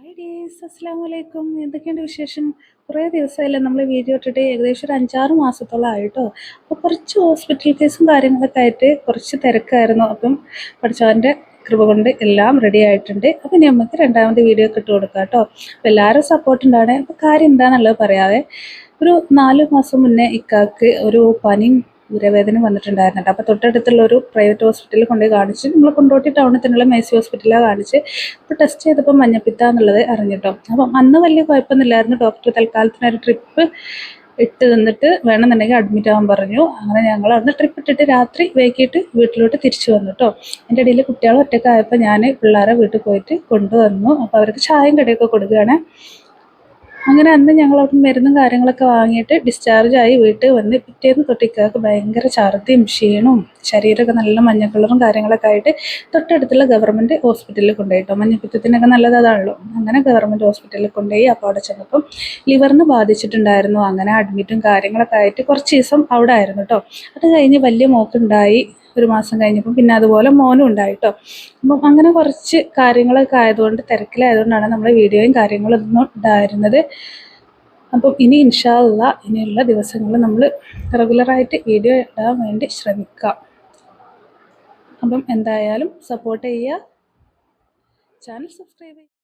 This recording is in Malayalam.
ഹായ് ഡീസ് അസ്സാം വലൈക്കും എന്തൊക്കെയുണ്ട് വിശേഷം? കുറേ ദിവസമായില്ലേ നമ്മൾ വീഡിയോ ഇട്ടിട്ട് ഏകദേശം ഒരു അഞ്ചാറ് മാസത്തോളം ആയിട്ടോ. അപ്പോൾ കുറച്ച് ഹോസ്പിറ്റൽ കേസും കാര്യങ്ങളൊക്കെ ആയിട്ട് കുറച്ച് തിരക്കായിരുന്നു. അപ്പം പഠിച്ചവന്റെ കൃപ കൊണ്ട് എല്ലാം റെഡി ആയിട്ടുണ്ട്. അപ്പം ഇനി നമുക്ക് രണ്ടാമത്തെ വീഡിയോ ഒക്കെ ഇട്ട് കൊടുക്കാം കേട്ടോ. അപ്പോൾ എല്ലാവരും സപ്പോർട്ട് ഉണ്ടാവണേ. അപ്പോൾ കാര്യം എന്താണെന്നുള്ളത് പറയാതെ ഒരു നാല് മാസം മുന്നേ ഇക്കാക്ക് ഒരു പനിയും ഊരവേദന വന്നിട്ടുണ്ടായിരുന്നു അപ്പോൾ തൊട്ടടുത്തുള്ള ഒരു പ്രൈവറ്റ് ഹോസ്പിറ്റലിൽ കൊണ്ടുപോയി കാണിച്ച് നമ്മൾ കൊണ്ടോട്ടി ടൗണിൽ തന്നെയുള്ള മേസി ഹോസ്പിറ്റലിലാണ് കാണിച്ച് അപ്പോൾ ടെസ്റ്റ് ചെയ്തപ്പോൾ മഞ്ഞപ്പിത്ത എന്നുള്ളത് അറിഞ്ഞിട്ടോ. അപ്പം അന്ന് വലിയ കുഴപ്പമൊന്നുമില്ലായിരുന്നു. ഡോക്ടർ തൽക്കാലത്തിന് ഒരു ട്രിപ്പ് ഇട്ട് തന്നിട്ട് വേണമെന്നുണ്ടെങ്കിൽ അഡ്മിറ്റ് ആവാൻ പറഞ്ഞു. അങ്ങനെ ഞങ്ങൾ അന്ന് ട്രിപ്പ് ഇട്ടിട്ട് രാത്രി വൈകിട്ട് വീട്ടിലോട്ട് തിരിച്ചു വന്നു കേട്ടോ എന്റെ ഇടയിൽ കുട്ടികൾ ഒറ്റക്കായപ്പോൾ ഞാൻ പിള്ളേരെ വീട്ടിൽ പോയിട്ട് കൊണ്ടുവന്നു. അപ്പോൾ അവർക്ക് ചായയും കടയൊക്കെ കൊടുക്കുകയാണ്. അങ്ങനെ അന്ന് ഞങ്ങൾ അവിടെ മരുന്നും കാര്യങ്ങളൊക്കെ വാങ്ങിയിട്ട് ഡിസ്ചാർജ് ആയി വീട്ടിൽ വന്ന് പിറ്റേന്ന് തൊട്ടിക്കാക്ക് ഭയങ്കര ഛർദിയും ക്ഷീണവും ശരീരമൊക്കെ നല്ല മഞ്ഞ കളറും കാര്യങ്ങളൊക്കെ ആയിട്ട് തൊട്ടടുത്തുള്ള ഗവൺമെന്റ് ഹോസ്പിറ്റലിൽ കൊണ്ടുപോയിട്ടോ മഞ്ഞപ്പിത്തത്തിനൊക്കെ നല്ലത് അതാണല്ലോ. അങ്ങനെ ഗവൺമെന്റ് ഹോസ്പിറ്റലിൽ കൊണ്ടുപോയി അപ്പോൾ അവിടെ ചെന്നപ്പം ലിവറിന് ബാധിച്ചിട്ടുണ്ടായിരുന്നു. അങ്ങനെ അഡ്മിറ്റും കാര്യങ്ങളൊക്കെ ആയിട്ട് കുറച്ച് ദിവസം അവിടെ ആയിരുന്നു കേട്ടോ. അത് കഴിഞ്ഞ് വലിയ മോക്കുണ്ടായി. ഒരു മാസം കഴിഞ്ഞപ്പോൾ പിന്നെ അതുപോലെ മോനും ഉണ്ടായിട്ടോ അപ്പം അങ്ങനെ കുറച്ച് കാര്യങ്ങളൊക്കെ ആയതുകൊണ്ട് തിരക്കിലായതുകൊണ്ടാണ് നമ്മുടെ വീഡിയോയും കാര്യങ്ങളും ഒന്നും ഉണ്ടായിരുന്നത്. അപ്പം ഇനി ഇൻഷാല്ല ഇനിയുള്ള ദിവസങ്ങളിൽ നമ്മൾ റെഗുലറായിട്ട് വീഡിയോ ഇടാൻ വേണ്ടി ശ്രമിക്കാം. അപ്പം എന്തായാലും സപ്പോർട്ട് ചെയ്യുക. ചാനൽ സബ്സ്ക്രൈബ് ചെയ്യുക